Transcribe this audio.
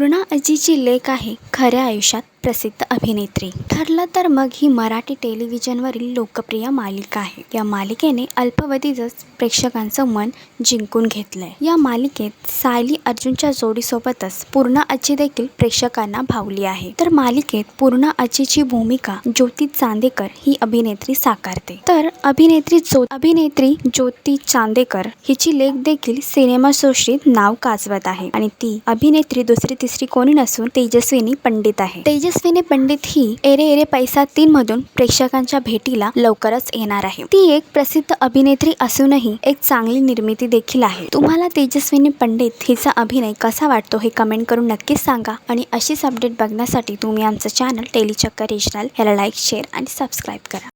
पूर्णा अजीची लेख आहे खऱ्या आयुष्यात. प्रसिद्ध अभिनेत्री. ठरलं तर मग ही मराठी टेलिव्हिजनवरील लोकप्रिय मालिका आहे. या मालिकेने अल्पावधीतच प्रेक्षकांचं मन जिंकून घेतलंय. या मालिकेत सायली अर्जुनच्या जोडीसोबतच पूर्णा अज्जी देखील प्रेक्षकांना भावली आहे. तर मालिकेत पूर्णा अज्जीची भूमिका ज्योती चांदेकर ही अभिनेत्री साकारते. तर अभिनेत्री जो अभिनेत्री ज्योती चांदेकर हिची लेख देखील सिनेमासृष्टीत नाव गाजवत आहे. आणि ती अभिनेत्री दुसरी तिसरी कोणी नसून तेजस्विनी पंडित आहे. तेजस्विनी पंडित ही एरे एरे पैसा तीन मधून प्रेक्षकांच्या भेटीला लवकरच येणार आहे. ती एक प्रसिद्ध अभिनेत्री असूनही एक चांगली निर्मिती देखील आहे. तुम्हाला तेजस्विनी पंडित हिचा अभिनय कसा वाटतो हे कमेंट करून नक्कीच सांगा आणि अशीच अपडेट बघण्यासाठी तुम्ही आमचं चॅनल टेलीचक्कर रिजनल याला लाईक शेअर आणि सबस्क्राईब करा.